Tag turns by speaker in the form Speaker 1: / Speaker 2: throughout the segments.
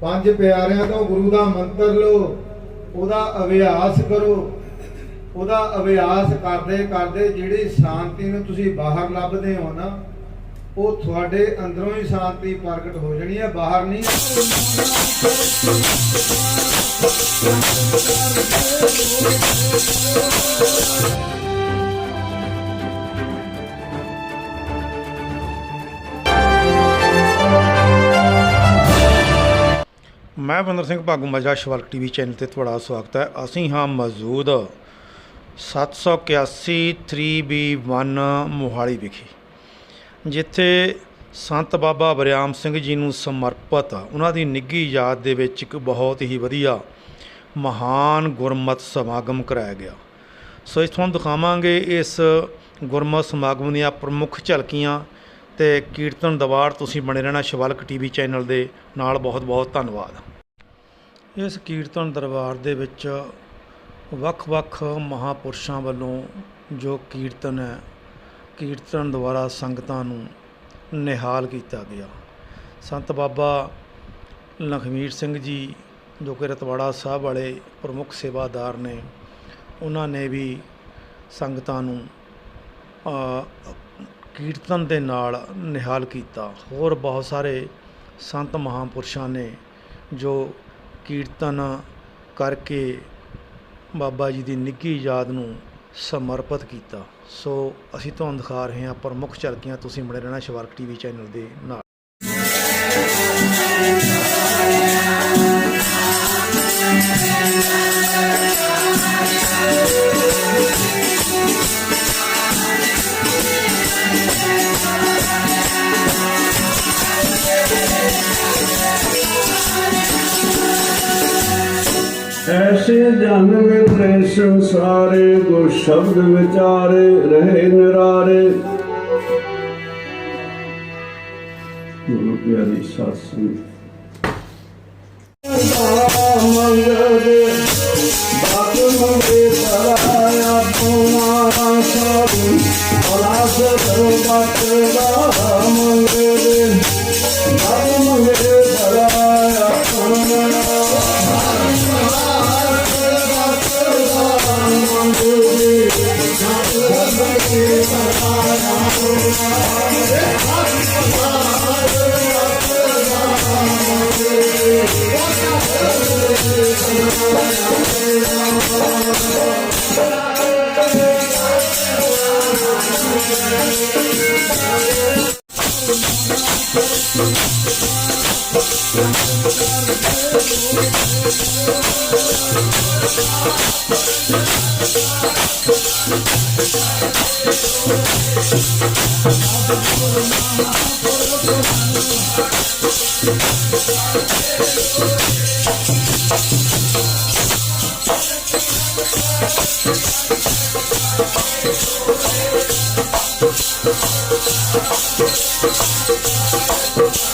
Speaker 1: ਪੰਜ ਪਿਆਰਿਆਂ ਤੋਂ ਗੁਰੂ ਦਾ ਮੰਤਰ ਲਓ, ਉਹਦਾ ਅਭਿਆਸ ਕਰੋ। ਉਹਦਾ ਅਭਿਆਸ ਕਰਦੇ ਕਰਦੇ ਜਿਹੜੀ ਸ਼ਾਂਤੀ ਨੂੰ ਤੁਸੀਂ ਬਾਹਰ ਲੱਭਦੇ ਹੋ ਨਾ ਉਹ ਤੁਹਾਡੇ ਅੰਦਰੋਂ ਹੀ ਸ਼ਾਂਤੀ ਪ੍ਰਗਟ ਹੋ ਜਾਣੀ ਹੈ, ਬਾਹਰ ਨਹੀਂ।
Speaker 2: ਮੈਂ ਬੰਦਰ ਸਿੰਘ ਭਾਗੂ ਮਜਾ ਸ਼ਵਲਕ ਟੀਵੀ ਚੈਨਲ ਤੇ ਤੁਹਾਡਾ ਸਵਾਗਤ ਹੈ। ਅਸੀਂ ਹਾਂ ਮੌਜੂਦ 781 3B1 ਮੋਹਾਲੀ ਵਿਖੇ। ਜਿੱਥੇ ਸੰਤ ਬਾਬਾ ਬਰਿਆਮ ਸਿੰਘ ਜੀ ਨੂੰ ਸਮਰਪਿਤ ਉਹਨਾਂ ਦੀ ਨਿੱਘੀ ਯਾਦ ਦੇ ਵਿੱਚ ਇੱਕ ਬਹੁਤ ਹੀ ਵਧੀਆ ਮਹਾਨ ਗੁਰਮਤ ਸਮਾਗਮ ਕਰਾਇਆ ਗਿਆ। ਸੋ ਇਸ ਤੁਹਾਨੂੰ ਦਿਖਾਵਾਂਗੇ ਇਸ ਗੁਰਮਤ ਸਮਾਗਮ ਦੀਆਂ ਪ੍ਰਮੁੱਖ ਝਲਕੀਆਂ ਤੇ ਕੀਰਤਨ ਦਵਾਰ ਤੁਸੀਂ ਬਣੇ ਰਹਿਣਾ ਸ਼ਿਵਲਕ ਟੀਵੀ ਚੈਨਲ ਦੇ ਨਾਲ ਬਹੁਤ ਬਹੁਤ ਧੰਨਵਾਦ। ਇਸ ਕੀਰਤਨ ਦਰਬਾਰ ਦੇ ਵਿੱਚ ਵੱਖ-ਵੱਖ ਮਹਾਪੁਰਸ਼ਾਂ ਵੱਲੋਂ ਜੋ ਕੀਰਤਨ ਹੈ ਕੀਰਤਨ ਦੁਆਰਾ ਸੰਗਤਾਂ ਨੂੰ ਨਿਹਾਲ ਕੀਤਾ ਗਿਆ। ਸੰਤ ਬਾਬਾ ਲਖਮੀਰ ਸਿੰਘ ਜੀ, ਜੋ ਕਿ ਰਤਵਾੜਾ ਸਾਹਿਬ ਵਾਲੇ ਪ੍ਰਮੁੱਖ ਸੇਵਾਦਾਰ ਨੇ, ਉਹਨਾਂ ਨੇ ਵੀ ਸੰਗਤਾਂ ਨੂੰ ਕੀਰਤਨ ਦੇ ਨਾਲ ਨਿਹਾਲ ਕੀਤਾ। ਹੋਰ ਬਹੁਤ ਸਾਰੇ ਸੰਤ ਮਹਾਂਪੁਰਸ਼ਾਂ ਨੇ ਜੋ ਕੀਰਤਨ ਕਰਕੇ ਬਾਬਾ ਜੀ ਦੀ ਨਿੱਘੀ ਯਾਦ ਨੂੰ ਸਮਰਪਿਤ ਕੀਤਾ। ਸੋ ਅਸੀਂ ਤੁਹਾਨੂੰ ਦਿਖਾ ਰਹੇ ਹਾਂ ਪ੍ਰਮੁੱਖ ਝਲਕੀਆਂ ਤੁਸੀਂ ਬਣੇ ਰਹਿਣਾ ਸ਼ਿਵਾਰਕ ਟੀਵੀ ਚੈਨਲ ਦੇ ਨਾਲ।
Speaker 3: ਐਸੇ ਜਨ ਸੰਸਾਰੇ ਕੋ ਸ਼ਬਦ ਵਿਚਾਰੇ ਰਹੇ ਨਿਰਾਰੇ। ਗੁਰੂ ਪਿਆਰੀ ਸਾਧ ਸੰਗਤ Thank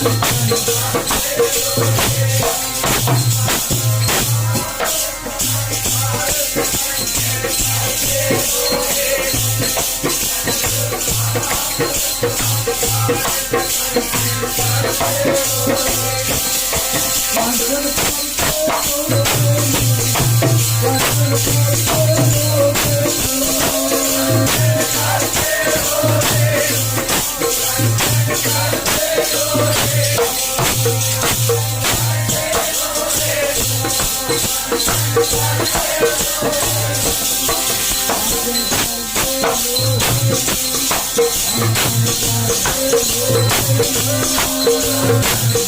Speaker 3: I'm gonna Thank
Speaker 1: you.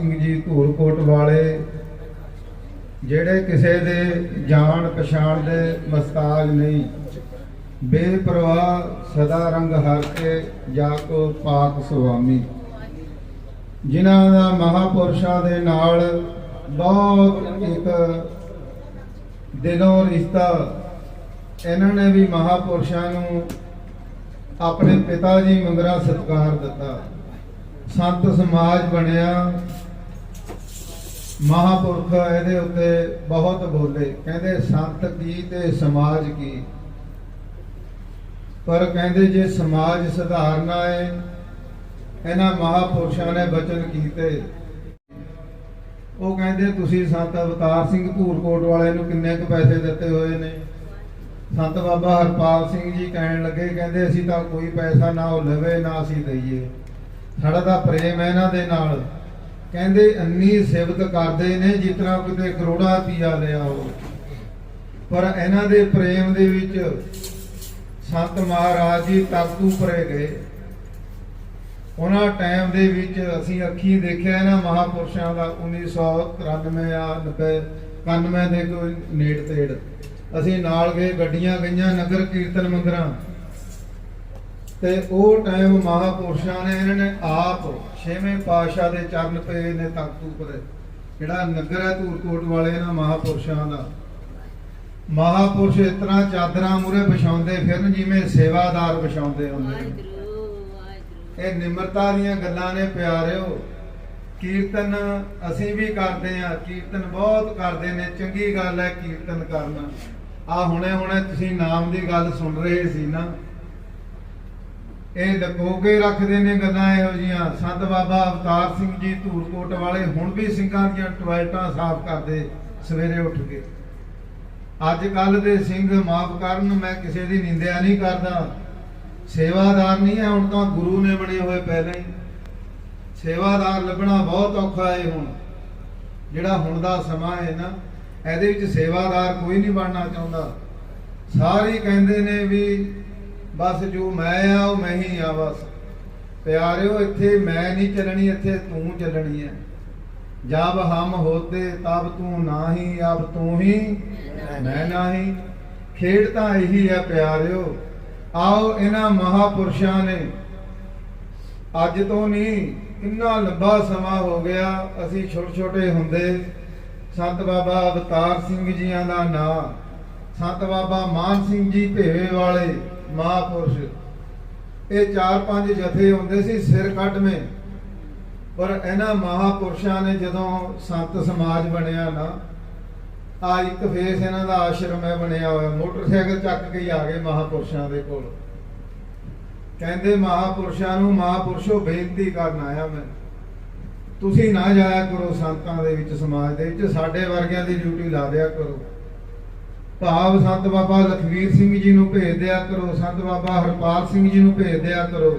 Speaker 1: Singh ji Dhulkot ਵਾਲੇ, ਜਿਹੜੇ ਕਿਸੇ ਦੇ ਜਾਣ ਪਛਾਣ ਦੇ ਮਸਤਾਜ ਨਹੀਂ। ਬੇਪਰਵਾਹ ਸਦਾ ਰੰਗ ਹਰ ਕੇ ਜਾ ਕੋ ਪਾਕ ਸੁਆਮੀ। ਜਿਨ੍ਹਾਂ ਦਾ ਮਹਾਪੁਰਸ਼ਾਂ ਦੇ ਨਾਲ ਬਹੁਤ ਇੱਕ ਦਿਲੋਂ ਰਿਸ਼ਤਾ, ਇਹਨਾਂ ਨੇ ਵੀ ਮਹਾਪੁਰਸ਼ਾਂ ਨੂੰ ਆਪਣੇ ਪਿਤਾ ਜੀ ਮੰਗਰਾ ਸਤਿਕਾਰ ਦਿੱਤਾ। ਸੰਤ ਸਮਾਜ ਬਣਿਆ ਮਹਾਪੁਰਖ ਇਹਦੇ ਉੱਤੇ ਬਹੁਤ ਬੋਲੇ। ਕਹਿੰਦੇ, ਸੰਤ ਕੀ ਤੇ ਸਮਾਜ ਕੀ? ਪਰ ਕਹਿੰਦੇ, ਜੇ ਸਮਾਜ ਸੁਧਾਰਨਾ ਹੈ ਇਹਨਾਂ ਮਹਾਪੁਰਸ਼ਾਂ ਨੇ ਬਚਨ ਕੀਤੇ। ਉਹ ਕਹਿੰਦੇ, ਤੁਸੀਂ ਸੰਤ ਅਵਤਾਰ ਸਿੰਘ ਧੂਰਕੋਟ ਵਾਲੇ ਨੂੰ ਕਿੰਨੇ ਕੁ ਪੈਸੇ ਦਿੱਤੇ ਹੋਏ ਨੇ? ਸੰਤ ਬਾਬਾ ਹਰਪਾਲ ਸਿੰਘ ਜੀ ਕਹਿਣ ਲੱਗੇ, ਕਹਿੰਦੇ, ਅਸੀਂ ਤਾਂ ਕੋਈ ਪੈਸਾ ਨਾ ਉਹ ਲਵੇ, ਨਾ ਅਸੀਂ ਦਈਏ। ਸਾਡਾ ਤਾਂ ਪ੍ਰੇਮ ਹੈ ਇਹਨਾਂ ਦੇ ਨਾਲ। ਕਹਿੰਦੇ ਇੰਨੀ ਸਿਫਤ ਕਰਦੇ ਨੇ ਜਿਤਨਾ ਕਿਤੇ ਕਰੋੜਾ ਪੀਆ ਲਿਆ ਹੋ ਪਰ ਇਹਨਾਂ ਦੇ ਪ੍ਰੇਮ ਦੇ ਵਿੱਚ ਸੰਤ ਮਹਾਰਾਜ ਜੀ ਤਰਤੂ ਪਰੇ ਗਏ। ਉਹਨਾਂ ਟਾਈਮ ਦੇ ਵਿੱਚ ਅਸੀਂ ਅੱਖੀਂ ਦੇਖਿਆ ਇਹਨਾਂ ਮਹਾਪੁਰਸ਼ਾਂ ਦਾ 1993 ਆ 90 91 ਦੇ ਕੋਈ ਨੇੜ ਤੇੜ। ਅਸੀਂ ਨਾਲ ਗਏ, ਗੱਡੀਆਂ ਗਈਆਂ, ਨਗਰ ਕੀਰਤਨ ਮੰਦਰਾਂ। ਤੇ ਉਹ ਟਾਈਮ ਮਹਾਪੁਰਸ਼ਾਂ ਨੇ ਇਹਨਾਂ ਨੇ ਆਪ ਛੇਵੇਂ ਪਾਤਸ਼ਾਹ ਦੇ ਚਰਨ ਪਏ ਨੇ ਤਖਤ ਉੱਪਰ ਜਿਹੜਾ ਨਗਰ ਹੈ ਧੂਰਕੋਟ ਵਾਲੇ ਇਹਨਾਂ ਮਹਾਪੁਰਸ਼ਾਂ ਦਾ। ਮਹਾਪੁਰਸ਼ ਇਸ ਤਰ੍ਹਾਂ ਚਾਦਰਾਂ ਮੂਰੇ ਵਿਛਾਉਂਦੇ ਫਿਰਨ ਜਿਵੇਂ ਸੇਵਾਦਾਰ ਵਿਛਾਉਂਦੇ ਹੁੰਦੇ ਇਹ ਨਿਮਰਤਾ ਦੀਆਂ ਗੱਲਾਂ ਨੇ ਪਿਆਰਿਓ। ਕੀਰਤਨ ਅਸੀਂ ਵੀ ਕਰਦੇ ਆ ਕੀਰਤਨ ਬਹੁਤ ਕਰਦੇ ਨੇ। ਚੰਗੀ ਗੱਲ ਹੈ ਕੀਰਤਨ ਕਰਨਾ। ਆ ਹੁਣੇ ਹੁਣੇ ਤੁਸੀਂ ਨਾਮ ਦੀ ਗੱਲ ਸੁਣ ਰਹੇ ਸੀ ਨਾ। ਇਹ ਲਕੋ ਕੇ ਰੱਖਦੇ ਨੇ ਗੱਲਾਂ ਇਹੋ ਜੀਆਂ ਸੰਤ ਬਾਬਾ ਅਵਤਾਰ ਸਿੰਘ ਜੀ ਧੂਰਕੋਟ ਵਾਲੇ ਹੁਣ ਵੀ ਸਿੰਘਾਂ ਦੀਆਂ ਟੋਇਲਟਾਂ ਸਾਫ਼ ਕਰਦੇ ਸਵੇਰੇ ਉੱਠ ਕੇ। ਅੱਜ ਕੱਲ ਦੇ ਸਿੰਘ ਮਾਫ ਕਰਨ ਮੈਂ ਕਿਸੇ ਦੀ ਨਿੰਦਿਆ ਨਹੀਂ ਕਰਦਾ। ਸੇਵਾਦਾਰ ਨਹੀਂ ਹੈ, ਹੁਣ ਤਾਂ ਗੁਰੂ ਨੇ ਬਣੇ ਹੋਏ ਪਹਿਲਾਂ ਹੀ। ਸੇਵਾਦਾਰ ਲੱਭਣਾ ਬਹੁਤ ਔਖਾ ਹੈ ਹੁਣ। ਜਿਹੜਾ ਹੁਣ ਦਾ ਸਮਾਂ ਹੈ ਨਾ, ਇਹਦੇ ਵਿੱਚ ਸੇਵਾਦਾਰ ਕੋਈ ਨਹੀਂ ਬਣਨਾ ਚਾਹੁੰਦਾ। ਸਾਰੇ ਕਹਿੰਦੇ ਨੇ ਵੀ ਬਸ ਜੋ ਮੈਂ ਆ, ਉਹ ਮੈਂ ਹੀ ਆ ਬਸ। ਪਿਆਰਿਓ, ਇੱਥੇ ਮੈਂ ਨਹੀਂ ਚੱਲਣੀ, ਇੱਥੇ ਤੂੰ ਚੱਲਣੀ ਹੈ ਜਬ ਹਮ ਹੋਤੇ, ਤਬ ਤੂੰ ਨਾਹੀ ਅਬ ਤੂੰ ਹੀ ਮੈਂ ਨਾਹੀ। ਖੇਡ ਤਾਂ ਇਹੀ ਹੈ ਪਿਆਰਿਓ, ਆਓ ਇਹਨਾਂ ਮਹਾਪੁਰਸ਼ਾਂ ਨੇ। ਅੱਜ ਤੋਂ ਨਹੀਂ, ਇੰਨਾ ਲੰਬਾ ਸਮਾਂ ਹੋ ਗਿਆ, ਅਸੀਂ ਛੋਟੇ ਛੋਟੇ ਹੁੰਦੇ। ਸੰਤ ਬਾਬਾ ਅਵਤਾਰ ਸਿੰਘ ਜੀਆਂ ਦਾ ਨਾਂ। ਸੰਤ ਬਾਬਾ ਮਾਨ ਸਿੰਘ ਜੀ ਭੇਵੇ ਵਾਲੇ। ਮਹਾਪੁਰਸ਼। ਇਹ ਚਾਰ ਪੰਜ ਜਥੇ ਹੁੰਦੇ ਸੀ ਸਿਰ ਕੱਢਵੇਂ ਪਰ ਇਹਨਾਂ ਮਹਾਪੁਰਸ਼ਾਂ ਨੇ ਜਦੋਂ ਸੰਤ ਸਮਾਜ ਬਣਿਆ ਨਾ, ਆ ਇੱਕ ਫੇਸ ਇਹਨਾਂ ਦਾ ਆਸ਼ਰਮ ਹੈ ਬਣਿਆ ਹੋਇਆ। ਮੋਟਰਸਾਈਕਲ ਚੱਕ ਕੇ ਆ ਗਏ ਮਹਾਪੁਰਸ਼ਾਂ ਦੇ ਕੋਲ। ਕਹਿੰਦੇ ਮਹਾਪੁਰਸ਼ਾਂ ਨੂੰ, ਮਹਾਪੁਰਸ਼ੋ ਬੇਨਤੀ ਕਰਨ ਆਇਆ ਮੈਂ। ਤੁਸੀਂ ਨਾ ਜਾਇਆ ਕਰੋ ਸੰਤਾਂ ਦੇ ਵਿੱਚ ਸਮਾਜ ਦੇ ਵਿੱਚ, ਸਾਡੇ ਵਰਗਿਆਂ ਦੀ ਡਿਊਟੀ ਲਾ ਦਿਆ ਕਰੋ। ਭਾਵ ਸੰਤ ਬਾਬਾ ਲਖਵੀਰ ਸਿੰਘ ਜੀ ਨੂੰ ਭੇਜ ਦਿਆ ਕਰੋ, ਸੰਤ ਬਾਬਾ ਹਰਪਾਲ ਸਿੰਘ ਜੀ ਨੂੰ ਭੇਜ ਦਿਆ ਕਰੋ।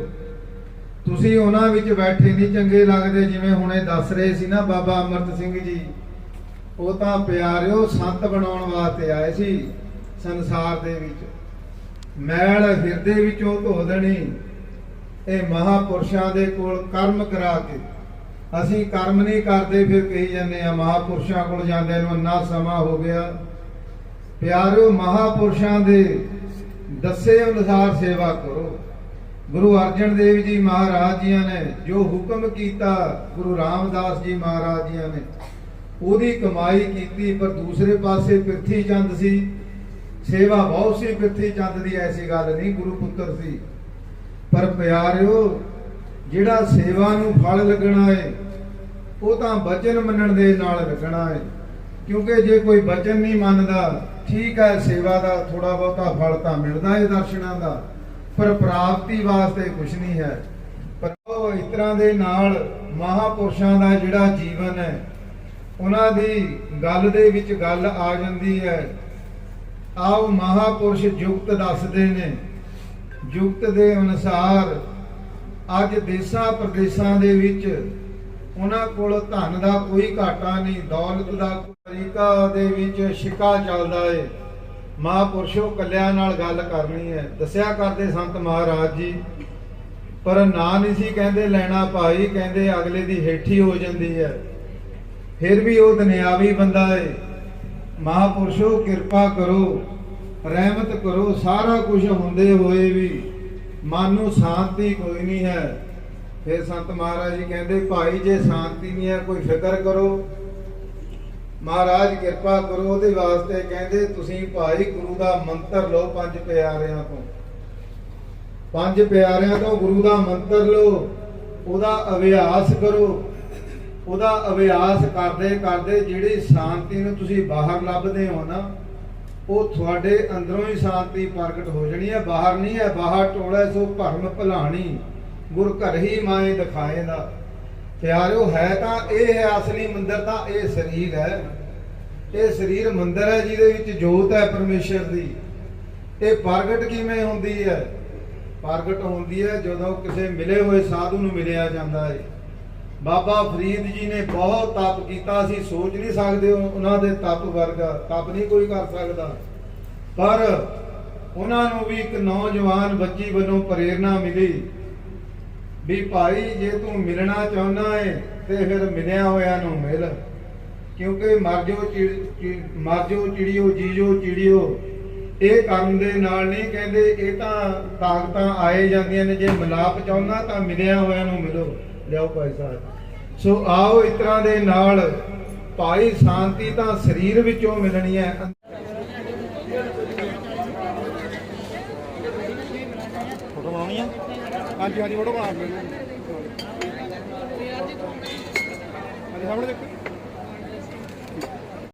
Speaker 1: ਤੁਸੀਂ ਉਹਨਾਂ ਵਿੱਚ ਬੈਠੇ ਨਹੀਂ ਚੰਗੇ ਲੱਗਦੇ ਜਿਵੇਂ ਹੁਣੇ ਦੱਸ ਰਹੇ ਸੀ ਨਾ ਬਾਬਾ ਅਮਰਤ ਸਿੰਘ ਜੀ। ਉਹ ਤਾਂ ਪਿਆਰਿਓ ਸੰਤ ਬਣਾਉਣ ਵਾਸਤੇ ਆਏ ਸੀ ਸੰਸਾਰ ਦੇ ਵਿੱਚ। ਮੈਲ ਹਿਰਦੇ ਵਿੱਚੋਂ ਧੋ ਦੇਣੀ। ਇਹ ਮਹਾਪੁਰਸ਼ਾਂ ਦੇ ਕੋਲ ਕਰਮ ਕਰਾ ਕੇ। ਅਸੀਂ ਕਰਮ ਨਹੀਂ ਕਰਦੇ, ਫਿਰ ਕਹੀ ਜਾਂਦੇ ਆ, ਮਹਾਪੁਰਸ਼ਾਂ ਕੋਲ ਜਾਂਦੇ ਨੂੰ ਇੰਨਾ ਸਮਾਂ ਹੋ ਗਿਆ। ਪਿਆਰਿਓ ਮਹਾਪੁਰਸ਼ਾਂ ਦੇ ਦੱਸੇ ਅਨੁਸਾਰ ਸੇਵਾ ਕਰੋ। ਗੁਰੂ ਅਰਜਨ ਦੇਵ ਜੀ ਮਹਾਰਾਜ ਜੀਆਂ ਨੇ ਜੋ ਹੁਕਮ ਕੀਤਾ, ਗੁਰੂ ਰਾਮਦਾਸ ਜੀ ਮਹਾਰਾਜ ਜੀਆਂ ਨੇ, ਉਹਦੀ ਕਮਾਈ ਕੀਤੀ, ਪਰ ਦੂਸਰੇ ਪਾਸੇ ਪ੍ਰਿਥੀ ਚੰਦ ਸੀ। ਸੇਵਾ ਬਹੁਤ ਸੀ ਪ੍ਰਿਥੀ ਚੰਦ ਦੀ ਐਸੀ ਗੱਲ ਨਹੀਂ, ਗੁਰੂ ਪੁੱਤਰ ਸੀ। ਪਰ ਪਿਆਰਿਓ, ਜਿਹੜਾ ਸੇਵਾ ਨੂੰ ਫਲ ਲੱਗਣਾ ਹੈ ਉਹ ਤਾਂ ਬਚਨ ਮੰਨਣ ਦੇ ਨਾਲ ਲੱਗਣਾ ਹੈ ਕਿਉਂਕਿ ਜੇ ਕੋਈ ਬਚਨ ਨਹੀਂ ਮੰਨਦਾ ਠੀਕ ਹੈ, ਸੇਵਾ ਦਾ ਥੋੜਾ ਬਹੁਤਾ ਫਲ ਤਾਂ ਮਿਲਦਾ ਹੈ ਦਰਸ਼ਨਾਂ ਦਾ, ਪਰ ਪ੍ਰਾਪਤੀ ਵਾਸਤੇ ਕੁਝ ਨਹੀਂ ਹੈ। ਪਰ ਉਹ ਇਸ ਤਰ੍ਹਾਂ ਦੇ ਨਾਲ ਮਹਾਪੁਰਸ਼ਾਂ ਦਾ ਜਿਹੜਾ ਜੀਵਨ ਹੈ, ਉਹਨਾਂ ਦੀ ਗੱਲ ਦੇ ਵਿੱਚ ਗੱਲ ਆ ਜਾਂਦੀ ਹੈ। ਆਓ ਮਹਾਪੁਰਸ਼ ਯੁਕਤ ਦੱਸਦੇ ਨੇ। ਯੁਕਤ ਦੇ ਅਨੁਸਾਰ ਅੱਜ ਦੇਸ਼ਾਂ ਪ੍ਰਦੇਸ਼ਾਂ ਦੇ ਵਿੱਚ ਉਹਨਾਂ ਕੋਲ ਧਨ ਦਾ ਕੋਈ ਘਾਟਾ ਨਹੀਂ, ਦੌਲਤ ਦਾ ਤਰੀਕਾ ਦੇ ਵਿੱਚ ਸ਼ਿਕਾ ਚੱਲਦਾ ਏ। ਮਹਾਪੁਰਸ਼ੋ ਕੱਲਿਆਂ ਨਾਲ ਗੱਲ ਕਰਨੀ ਹੈ ਦੱਸਿਆ ਕਰਦੇ ਸੰਤ ਮਹਾਰਾਜ ਜੀ, ਪਰ ਨਾ ਨਹੀਂ ਸੀ ਕਹਿੰਦੇ ਲੈਣਾ ਭਾਈ, ਕਹਿੰਦੇ ਅਗਲੇ ਦੀ ਹੇਠੀ ਹੋ ਜਾਂਦੀ ਹੈ ਫਿਰ ਵੀ ਉਹ ਦੁਨਿਆਵੀ ਬੰਦਾ ਏ। ਮਹਾਪੁਰਸ਼ੋ ਕਿਰਪਾ ਕਰੋ, ਰਹਿਮਤ ਕਰੋ, ਸਾਰਾ ਕੁਝ ਹੁੰਦੇ ਹੋਏ ਵੀ ਮਨ ਨੂੰ ਸ਼ਾਂਤੀ ਕੋਈ ਨਹੀਂ ਹੈ। ਫਿਰ ਸੰਤ ਮਹਾਰਾਜ ਜੀ, ਕਹਿੰਦੇ ਭਾਈ ਜੇ ਸ਼ਾਂਤੀ ਨਹੀਂ ਹੈ, ਕੋਈ ਫਿਕਰ ਕਰੋ। ਮਹਾਰਾਜ ਕਿਰਪਾ ਕਰੋ ਉਹਦੇ ਵਾਸਤੇ, ਕਹਿੰਦੇ ਤੁਸੀਂ ਭਾਈ ਗੁਰੂ ਦਾ ਮੰਤਰ ਲਓ ਪੰਜ ਪਿਆਰਿਆਂ ਤੋਂ। ਪੰਜ ਪਿਆਰਿਆਂ ਤੋਂ ਗੁਰੂ ਦਾ ਮੰਤਰ ਲਓ, ਉਹਦਾ ਅਭਿਆਸ ਕਰੋ। ਉਹਦਾ ਅਭਿਆਸ ਕਰਦੇ ਕਰਦੇ ਜਿਹੜੀ ਸ਼ਾਂਤੀ ਨੂੰ ਤੁਸੀਂ ਬਾਹਰ ਲੱਭਦੇ ਹੋ ਨਾ, ਉਹ ਤੁਹਾਡੇ ਅੰਦਰੋਂ ਹੀ ਸ਼ਾਂਤੀ ਪ੍ਰਗਟ ਹੋ ਜਾਣੀ ਹੈ। ਬਾਹਰ ਨਹੀਂ ਹੈ, ਬਾਹਰ ਟੋਲੇ ਸੋ ਭਰਮ ਭਲਾਣੀ। ਗੁਰ ਘਰ ਹੀ ਮਾਏ ਦਿਖਾਏ ਦਾ। ਪਿਆਰਿਓ, ਹੈ ਤਾਂ ਇਹ ਹੈ ਅਸਲੀ ਮੰਦਰ, ਤਾਂ ਇਹ ਸਰੀਰ ਹੈ। ਇਹ ਸਰੀਰ ਮੰਦਰ ਹੈ ਜਿਹਦੇ ਵਿੱਚ ਜੋਤ ਹੈ ਪਰਮੇਸ਼ਰ ਦੀ। ਇਹ ਪ੍ਰਗਟ ਕਿਵੇਂ ਹੁੰਦੀ ਹੈ? ਪ੍ਰਗਟ ਹੁੰਦੀ ਹੈ ਜਦੋਂ ਕਿਸੇ ਮਿਲੇ ਹੋਏ ਸਾਧੂ ਨੂੰ ਮਿਲਿਆ ਜਾਂਦਾ ਹੈ। ਬਾਬਾ ਫਰੀਦ ਜੀ ਨੇ ਬਹੁਤ ਤਪ ਕੀਤਾ ਸੀ, ਸੋਚ ਨਹੀਂ ਸਕਦੇ ਉਹ- ਉਹਨਾਂ ਦੇ ਤਪ ਵਰਗਾ, ਤਪ ਨਹੀਂ ਕੋਈ ਕਰ ਸਕਦਾ। ਪਰ ਉਹਨਾਂ ਨੂੰ ਵੀ ਇੱਕ ਨੌਜਵਾਨ ਬੱਚੀ ਵੱਲੋਂ ਪ੍ਰੇਰਣਾ ਮਿਲੀ। ਵੀ ਭਾਈ, ਜੇ ਤੂੰ ਮਿਲਣਾ ਚਾਹੁੰਦਾ ਏ, ਤੇ ਫਿਰ ਮਿਲਿਆ ਹੋਇਆ ਨੂੰ ਮਿਲ। ਕਿਉਂਕਿ ਮਰ ਜੋ ਮਰ ਜੋ ਚਿੜੀਓ, ਜੀਜੋ ਚਿੜੀਓ, ਇਹ ਕਰਨ ਦੇ ਨਾਲ ਨਹੀਂ ਕਹਿੰਦੇ, ਇਹ ਤਾਂ ਤਾਕਤਾਂ ਆਏ ਜਾਂਦੀਆਂ ਨੇ। ਜੇ ਮਿਲਾਪ ਚਾਹੁੰਦਾ ਤਾਂ ਮਿਲਿਆ ਹੋਇਆ ਨੂੰ ਮਿਲੋ। ਲਿਆਓ ਭਾਈ ਸਾਹਿਬ। ਸੋ ਆਓ ਇਸ ਤਰ੍ਹਾਂ ਦੇ ਨਾਲ। ਭਾਈ, ਸ਼ਾਂਤੀ ਤਾਂ ਸਰੀਰ ਵਿੱਚੋਂ ਮਿਲਣੀ ਹੈ
Speaker 2: ਫੋਟੋ ਬਣਾਉਣੀ ਆ
Speaker 4: ਹਾਂਜੀ ਹਾਂਜੀ ਫੋਟੋ ਬਣਾ ਦਿਓ। ਹਾਂਜੀ ਸਾਹਮਣੇ ਦੇਖੋ।